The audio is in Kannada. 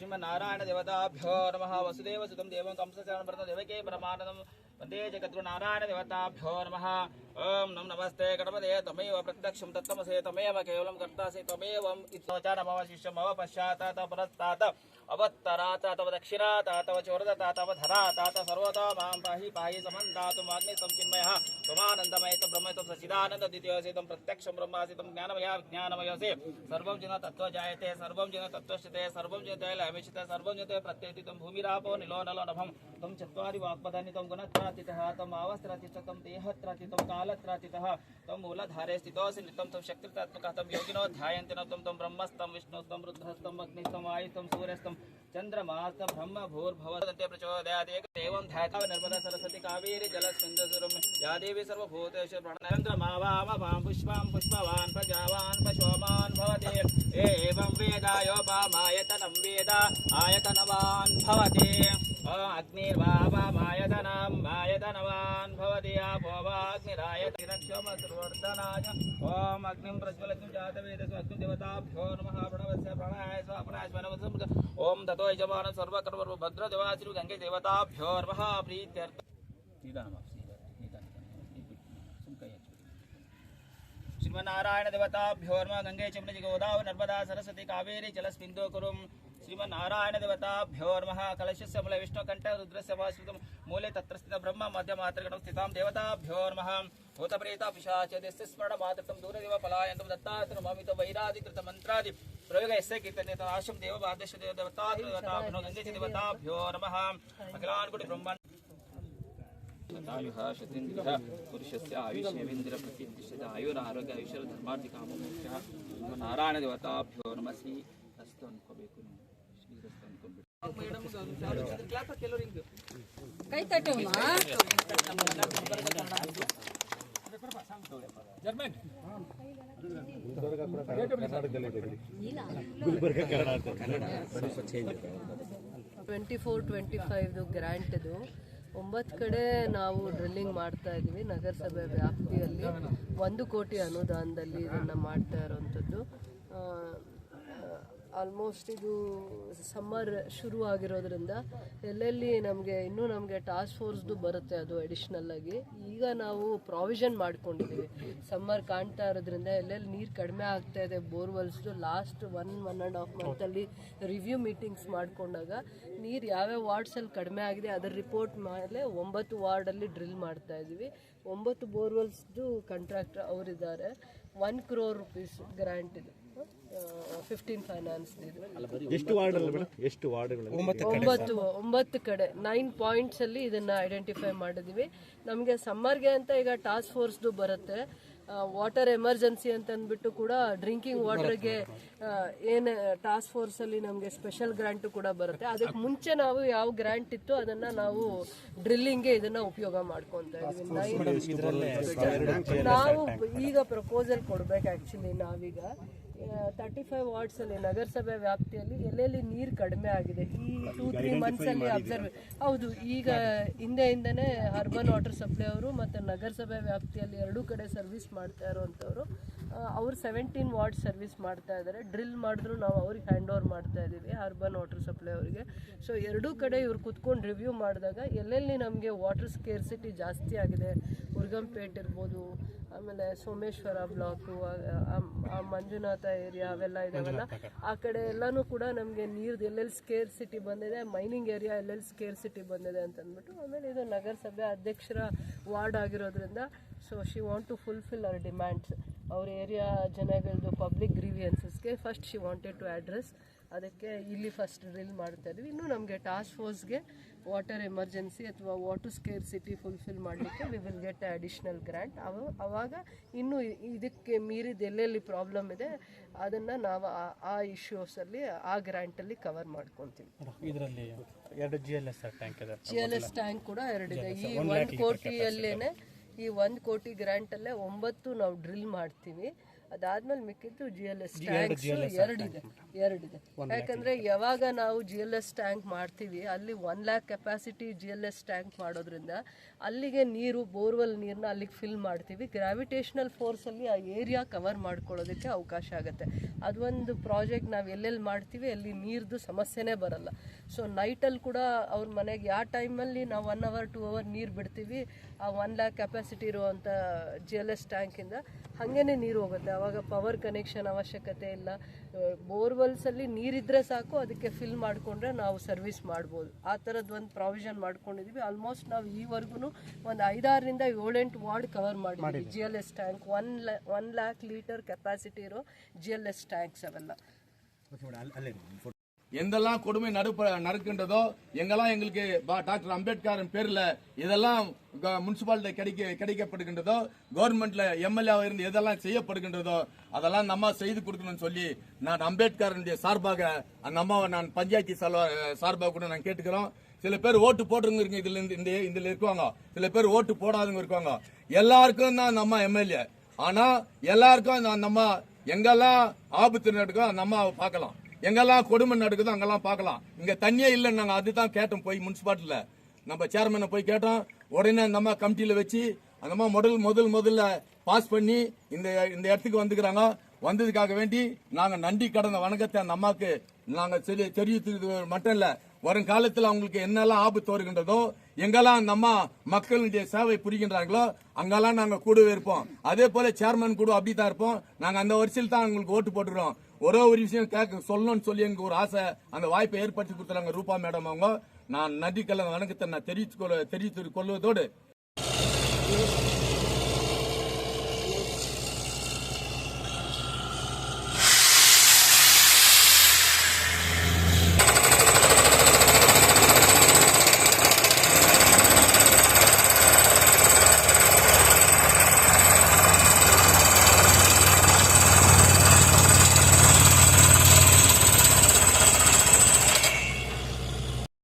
श्रीमारायण देवताभ्यो नम। वसुदेव सुतम देव कंसचरण देवके परमानन्दं। वंदे जगद्गुरुनारायणदेवताभ्यो नम। ओम नम नमस्ते गणपते तमेव प्रत्यक्ष तत्तमसे तमेव केवलं कर्तासि त्वमेवम् इत्सवचा नमः शिष्य मम पश्चात् तव पुरस्तात् तव दक्षिणात् तव चोरदत् तव धरात् तव सर्वतो माँ पाहि पाहि समन्दातु माग्नि संचिन्मयः त्वमानन्दमय त्वं ब्रह्म त्वं सचिदानन्द द्वितीयोऽसि त्वं प्रत्यक्षं ब्रह्मासि त्वं ज्ञानमया ज्ञानमयोऽसि। सर्वं जन तत्त्व जायते, सर्वं जन तत्त्वश्यते सर्वं जन तैल अवेशिते सर्वं जन ते प्रत्ययति त्वं भूमिरापो निलो नलो नभं त्वं चत्वारि वाक्पदानि त्वं गुणत्रातितः त्वम् आवस्त्रातिष्ठतं देहत्रातितं कालत्रातितः तं मूलधारे तं योगिनो ध्यायन्ति न तं तं ब्रह्मस्तं विष्णुस्तं रुद्रस्तं अग्निस्तं आयुस्तं सूर्यस्तं चन्द्रमास्तं ब्रह्म भूर्भवदन्ते प्रचोदयादेक ध्याता नर्मदा सरस्वती कावेरी जलस्मिन्दसुरं या देवी सर्वभूतेषु पुष्पां पुष्पवान्, प्रजावान् पशोमान् भवति। एवं वेदायोपामायतनं वेद आयतनवान् भवति। అగ్నిర్వాపమాయతనం మాయతనవాన్ భవతి ఆపోవాగ్నిరాయతిరక్షోమసృవర్ధనాయ ఓం అగ్నిం ప్రజ్వలగ్నిం జాతవేదసు అగ్ని దేవతాభ్యో నమ ప్రణవస్య ప్రణాయ స్వాపనాశ్వనవసం ఓం తతో యజమాన సర్వకర్మ భద్రదేవాశ్రీ గంగే దేవతాభ్యో నమ ప్రీత్యర్థ శ్రీమన్నారాయణ దేవతాభ్యో నమ గంగే చమనజి గోదావ నర్మదా సరస్వతి కావేరి జలస్మిందో కురుం ಕುರುಂ ಶ್ರೀಮನ್ನಾರಾಯಣ ದೇವತಾಭ್ಯೋ ನಮಃ ಕಲಶಸ್ಯ ಮೂಲ ವಿಷ್ಣು ಕಂಠ ರುದ್ರಸ್ಯ ವಾಸುತಂ ಮೂಲೆ ತತ್ರ ಸ್ಥಿತ ಬ್ರಹ್ಮ ಮಧ್ಯ ಮಾತೃಗಣ ಸ್ಥಿತಾಂ ದೇವತಾಭ್ಯೋ ನಮಃ ಭೂತ ಪ್ರೇತ ಪಿಶಾಚ ದಸ್ಯ ಸ್ಮರಣ ಮಾತೃತಂ ದೂರದೇವ ಪಲಾಯಂತಂ ದತ್ತಾತ್ರ ಮಾಮಿತ ವೈರಾಧಿಕೃತ ಮಂತ್ರಾದಿ ಪ್ರಯೋಗ ಎಸ್ಸೆ ಕೀರ್ತನೆ ಆಶಂ ದೇವ ಬಾದೇಶ ದೇವ ದೇವತಾ ದೇವತಾಭ್ಯೋ ಗಂಗೆ ಚ ದೇವತಾಭ್ಯೋ ನಮಃ ಅಖಿಲಾನ್ಗುಡಿ ಬ್ರಹ್ಮ ಆಯುಃ ಶತೀಂದ್ರಿಯ ಪುರುಷಸ್ಯ ಆಯುಷ್ಯವೇಂದ್ರ ಪ್ರತಿಷ್ಠಿತ ಆಯುರಾರೋಗ್ಯ ಆಯುಷ್ಯ ಧರ್ಮಾರ್ಥಿಕಾಮ ಮೋಕ್ಷ ನಾರಾಯಣ ದೇವತಾಭ್ಯೋ ನಮಸಿ ಅಸ್ತು ಅನ್ಕೋಬೇಕು ನೀವು ಶ್ರೀರಸ್ತು ಅನ್ಕೊಂಡ್ಬಿಟ್ಟು ಕೈ ಟ್ವೆಂಟಿ ಫೋರ್, ಟ್ವೆಂಟಿ ಫೈವ್ದು ಗ್ರ್ಯಾಂಟ್ದು ಒಂಬತ್ತು ಕಡೆ ನಾವು ಡ್ರಿಲ್ಲಿಂಗ್ ಮಾಡ್ತಾ ಇದ್ದೀವಿ ನಗರಸಭೆ ವ್ಯಾಪ್ತಿಯಲ್ಲಿ. ಒಂದು ಕೋಟಿ ಅನುದಾನದಲ್ಲಿ ಇದನ್ನು ಮಾಡ್ತಾ ಇರೋವಂಥದ್ದು ಆಲ್ಮೋಸ್ಟ್ ಇದು ಸಮ್ಮರ್ ಶುರು ಆಗಿರೋದ್ರಿಂದ ಎಲ್ಲೆಲ್ಲಿ ನಮಗೆ ಇನ್ನೂ ನಮಗೆ ಟಾಸ್ಕ್ ಫೋರ್ಸ್ದು ಬರುತ್ತೆ ಅದು ಅಡಿಷ್ನಲ್ ಆಗಿ, ಈಗ ನಾವು ಪ್ರಾವಿಷನ್ ಮಾಡ್ಕೊಂಡಿದ್ದೀವಿ ಸಮ್ಮರ್ ಕಾಣ್ತಾ ಇರೋದ್ರಿಂದ ಎಲ್ಲೆಲ್ಲಿ ನೀರು ಕಡಿಮೆ ಆಗ್ತಾ ಇದೆ ಬೋರ್ವೆಲ್ಸ್ದು last one one and half ಮಂತಲ್ಲಿ review meetings ಮಾಡಿಕೊಂಡಾಗ ನೀರು ಯಾವ್ಯಾವ ವಾರ್ಡ್ಸಲ್ಲಿ ಕಡಿಮೆ ಆಗಿದೆ ಅದರ ರಿಪೋರ್ಟ್ ಮೇಲೆ ಒಂಬತ್ತು ವಾರ್ಡಲ್ಲಿ ಡ್ರಿಲ್ ಮಾಡ್ತಾ ಇದ್ದೀವಿ. ಒಂಬತ್ತು ಬೋರ್ವೆಲ್ಸ್ದು ಕಾಂಟ್ರಾಕ್ಟರ್ ಅವರಿದ್ದಾರೆ. ಒನ್ ಕ್ರೋರ್ ರುಪೀಸ್ ಗ್ರ್ಯಾಂಟ್ ಇದೆ. ಫಿಫ್ಟೀನ್ ಫೈನಾನ್ಸ್ ಎಷ್ಟು ಎಷ್ಟು ಒಂಬತ್ತು ಒಂಬತ್ತು ಕಡೆ. ನೈನ್ ಪಾಯಿಂಟ್ಸ್ ಅಲ್ಲಿ ಇದನ್ನ ಐಡೆಂಟಿಫೈ ಮಾಡಿದೀವಿ. ನಮಗೆ ಸಮ್ಮರ್ಗೆ ಅಂತ ಈಗ ಟಾಸ್ಕ್ ಫೋರ್ಸ್ದು ಬರುತ್ತೆ. ವಾಟರ್ ಎಮರ್ಜೆನ್ಸಿ ಅಂತ ಅಂದ್ಬಿಟ್ಟು ಕೂಡ ಡ್ರಿಂಕಿಂಗ್ ವಾಟರ್ಗೆ ಏನು ಟಾಸ್ಕ್ ಫೋರ್ಸ್ ಅಲ್ಲಿ ನಮಗೆ ಸ್ಪೆಷಲ್ ಗ್ರಾಂಟ್ ಕೂಡ ಬರುತ್ತೆ. ಅದಕ್ಕೆ ಮುಂಚೆ ನಾವು ಯಾವ ಗ್ರಾಂಟ್ ಇತ್ತು ಅದನ್ನ ನಾವು ಡ್ರಿಲ್ಲಿಂಗ್ಗೆ ಇದನ್ನ ಉಪಯೋಗ ಮಾಡ್ಕೊತಾ ಇದೀವಿ ನಾವು ಈಗ ಪ್ರಪೋಸಲ್ ಕೊಡ್ಬೇಕು ಆಕ್ಚುಲಿ ನಾವೀಗ. ತರ್ಟಿ ಫೈವ್ ವಾರ್ಡ್ಸ್ ಅಲ್ಲಿ ನಗರಸಭೆ ವ್ಯಾಪ್ತಿಯಲ್ಲಿ ಎಲ್ಲೆಲ್ಲಿ ನೀರು ಕಡಿಮೆ ಆಗಿದೆ? ಈ ಟೂ ತ್ರೀ ಮಂತ್ಸ್ ಅಲ್ಲಿ ಅಬ್ಸರ್ವ್ ಹೌದು ಈಗ ಹಿಂದೆ ಹಿಂದೆನೇ ಅರ್ಬನ್ ವಾಟರ್ ಸಪ್ಲೈ ಅವರು ಮತ್ತು ನಗರಸಭೆ ವ್ಯಾಪ್ತಿಯಲ್ಲಿ ಎರಡೂ ಕಡೆ ಸರ್ವಿಸ್ ಮಾಡ್ತಾ ಇರೋವಂಥವ್ರು. ಅವ್ರು ಸೆವೆಂಟೀನ್ ವಾರ್ಡ್ ಸರ್ವಿಸ್ ಮಾಡ್ತಾ ಇದ್ದಾರೆ ಡ್ರಿಲ್ ಮಾಡಿದ್ರು ನಾವು ಅವ್ರಿಗೆ ಹ್ಯಾಂಡ್ ಓವರ್ ಮಾಡ್ತಾ ಇದ್ದೀವಿ ಅರ್ಬನ್ ವಾಟರ್ ಸಪ್ಲೈ ಅವರಿಗೆ. ಸೊ ಎರಡೂ ಕಡೆ ಇವ್ರು ಕುತ್ಕೊಂಡು ರಿವ್ಯೂ ಮಾಡಿದಾಗ ಎಲ್ಲೆಲ್ಲಿ ನಮಗೆ ವಾಟರ್ ಸ್ಕೇರ್ಸಿಟಿ ಜಾಸ್ತಿ ಆಗಿದೆ ಉರ್ಗಂಪೇಟ್ ಇರ್ಬೋದು ಆಮೇಲೆ ಸೋಮೇಶ್ವರ ಬ್ಲಾಕು ಮಂಜುನಾಥ ಏರಿಯಾ ಅವೆಲ್ಲ ಇದಾವಲ್ಲ ಆ ಕಡೆ ಎಲ್ಲನೂ ಕೂಡ ನಮಗೆ ನೀರ್ದು ಎಲ್ಲೆಲ್ಲಿ ಸ್ಕೇರ್ ಸಿಟಿ ಬಂದಿದೆ ಮೈನಿಂಗ್ ಏರಿಯಾ ಎಲ್ಲೆಲ್ಲಿ ಸ್ಕೇರ್ ಸಿಟಿ ಬಂದಿದೆ ಅಂತ ಅಂದ್ಬಿಟ್ಟು ಆಮೇಲೆ ಇದು ನಗರಸಭೆ ಅಧ್ಯಕ್ಷರ ವಾರ್ಡ್ ಆಗಿರೋದ್ರಿಂದ so she want to fulfil our demands ಅವ್ರ ಏರಿಯಾ ಜನಗಳದ್ದು public ಗ್ರೀವಿಯನ್ಸಸ್ಗೆ first she wanted to address ಅದಕ್ಕೆ ಇಲ್ಲಿ ಫಸ್ಟ್ ಡ್ರಿಲ್ ಮಾಡ್ತಾ ಇದ್ವಿ. ಇನ್ನು ನಮಗೆ ಟಾಸ್ಕ್ ಫೋರ್ಸ್ಗೆ ವಾಟರ್ ಎಮರ್ಜೆನ್ಸಿ ಅಥವಾ ವಾಟರ್ ಸ್ಕೇರ್ ಸಿಟಿ ಫುಲ್ಫಿಲ್ ಮಾಡಲಿಕ್ಕೆ we will get additional grant ಅವ ಅವಾಗ ಇನ್ನೂ ಇದಕ್ಕೆ ಮೀರಿದ ಎಲ್ಲೆಲ್ಲಿ ಪ್ರಾಬ್ಲಮ್ ಇದೆ ಅದನ್ನು ನಾವು ಆ- ಇಶ್ಯೂಸಲ್ಲಿ ಆ ಗ್ರ್ಯಾಂಟಲ್ಲಿ ಕವರ್ ಮಾಡ್ಕೊತೀವಿ. ಇದರಲ್ಲಿ ಎರಡು ಜಿ ಎಲ್ ಎಸ್ ಟ್ಯಾಂಕ್ ಇದೆ. ಜಿ ಎಲ್ ಎಸ್ ಟ್ಯಾಂಕ್ ಕೂಡ ಎರಡಿದೆ ಈ ಒಂದು ಕೋಟಿಯಲ್ಲೇನೆ ಈ ಒಂದು ಕೋಟಿ ಗ್ರ್ಯಾಂಟಲ್ಲೇ ಒಂಬತ್ತು ನಾವು ಡ್ರಿಲ್ ಮಾಡ್ತೀವಿ. ಅದಾದ್ಮೇಲೆ ಮಿಕ್ಕಿದ್ದು ಜಿ ಎಲ್ ಎಸ್ ಟ್ಯಾಂಕ್ಸ್ ಎರಡಿದೆ ಎರಡಿದೆ. ಯಾಕಂದ್ರೆ ಯಾವಾಗ ನಾವು ಜಿ ಎಲ್ ಎಸ್ ಟ್ಯಾಂಕ್ ಮಾಡ್ತೀವಿ ಅಲ್ಲಿ one lakh capacity G L S tank ಮಾಡೋದ್ರಿಂದ ಅಲ್ಲಿಗೆ ನೀರು ಬೋರ್ವೆಲ್ ನೀರನ್ನ ಅಲ್ಲಿಗೆ ಫಿಲ್ ಮಾಡ್ತೀವಿ. ಗ್ರಾವಿಟೇಷನಲ್ ಫೋರ್ಸಲ್ಲಿ ಆ ಏರಿಯಾ ಕವರ್ ಮಾಡ್ಕೊಳ್ಳೋದಕ್ಕೆ ಅವಕಾಶ ಆಗುತ್ತೆ. ಅದೊಂದು ಪ್ರಾಜೆಕ್ಟ್ ನಾವು ಎಲ್ಲೆಲ್ಲಿ ಮಾಡ್ತೀವಿ ಅಲ್ಲಿ ನೀರ್ದು ಸಮಸ್ಯೆನೇ ಬರಲ್ಲ. ಸೊ ನೈಟಲ್ಲಿ ಕೂಡ ಅವ್ರ ಮನೆಗೆ ಯಾವ ಟೈಮಲ್ಲಿ ನಾವು ಒನ್ ಅವರ್ ಟೂ ಅವರ್ ನೀರು ಬಿಡ್ತೀವಿ. ಆ ಒನ್ ಲ್ಯಾಕ್ ಕೆಪಾಸಿಟಿ ಇರುವಂಥ ಜಿ ಎಲ್ ಎಸ್ ಟ್ಯಾಂಕಿಂದ ಹಾಗೇನೆ ನೀರು ಹೋಗುತ್ತೆ. ಆವಾಗ ಪವರ್ ಕನೆಕ್ಷನ್ ಅವಶ್ಯಕತೆ ಇಲ್ಲ ಬೋರ್ವೆಲ್ಸಲ್ಲಿ ನೀರಿದ್ರೆ ಸಾಕು ಅದಕ್ಕೆ ಫಿಲ್ ಮಾಡಿಕೊಂಡ್ರೆ ನಾವು ಸರ್ವಿಸ್ ಮಾಡ್ಬೋದು ಆ ಥರದ್ದು ಒಂದು ಪ್ರಾವಿಷನ್ ಮಾಡ್ಕೊಂಡಿದ್ದೀವಿ ಆಲ್ಮೋಸ್ಟ್ ನಾವು ಈವರೆಗೂ ಒಂದು ಐದಾರರಿಂದ ಏಳೆಂಟು ವಾರ್ಡ್ ಕವರ್ ಮಾಡಿದ್ದೀವಿ G L S tank one one lakh litre capacity ಇರೋ ಜಿ ಎಲ್ ಎಸ್ ಟ್ಯಾಂಕ್ಸ್ ಅವೆಲ್ಲ எந்தெல்லாம் கொடுமை நடுப்ப நடக்கின்றதோ எங்கெல்லாம் எங்களுக்கு பா- டாக்டர் அம்பேத்கரின் பேர்ல இதெல்லாம் முனிசிபாலிட்டி கிடைக்க கிடைக்கப்படுகின்றதோ கவர்மெண்ட்ல எம்எல்ஏவாக இருந்து எதெல்லாம் செய்யப்படுகின்றதோ அதெல்லாம் நம்ம செய்து கொடுக்கணும்னு சொல்லி நான் அம்பேத்கருடைய சார்பாக அந்த அம்மாவை நான் பஞ்சாயத்து சார்பாக கூட நான் கேட்டுக்கிறோம். சில பேர் ஓட்டு போடுறவங்க இருக்கு இதுல இருந்து இந்த இதுல இருக்குவாங்க. சில பேர் ஓட்டு போடாதவங்க இருக்காங்க. எல்லாருக்கும் தான் நம்ம எம்எல்ஏ ஆனா எல்லாருக்கும் நான் அந்த அம்மா எங்கெல்லாம் ஆபத்து நடக்கோ அந்த அம்மாவை பார்க்கலாம். எங்கெல்லாம் கொடுமை நடக்குதோ அங்கெல்லாம் பார்க்கலாம். இங்க தண்ணியே இல்லை நாங்க அதுதான் கேட்டோம் போய் முனிசிபாலிட்டியில நம்ம சேர்மனை போய் கேட்டோம். உடனே அந்த அம்மா கமிட்டியில் வச்சு அந்த அம்மா முதல் முதல் முதல்ல பாஸ் பண்ணி இந்த இந்த இடத்துக்கு வந்துக்கிறாங்க வந்ததுக்காக வேண்டி நாங்கள் நன்றி கடந்த வணக்கத்தை அந்த அம்மாவுக்கு நாங்கள் தெரி- தெரிவித்து மட்டும் இல்லை வரும் காலத்தில் அவங்களுக்கு என்னெல்லாம் ஆபத்து வருகின்றதோ எங்கெல்லாம் அந்த அம்மா மக்களுடைய சேவை புரிகின்றார்களோ அங்கெல்லாம் நாங்கள் கூடவே இருப்போம். அதே போல சேர்மன் கூட அப்படி தான் இருப்போம். நாங்கள் அந்த வரிசையில் தான் அவங்களுக்கு ஓட்டு போட்டுக்கிறோம் ஒரே ஒரு விஷயம் கேட்க சொல்லணும்னு சொல்லி எங்களுக்கு ஒரு ஆசை அந்த வாய்ப்பை ஏற்படுத்தி கொடுத்துறாங்க ரூபா மேடம் அவங்க. நான் நன்றிக்கலை வணக்கத்தை நான் தெரிவித்து கொள்வதோடு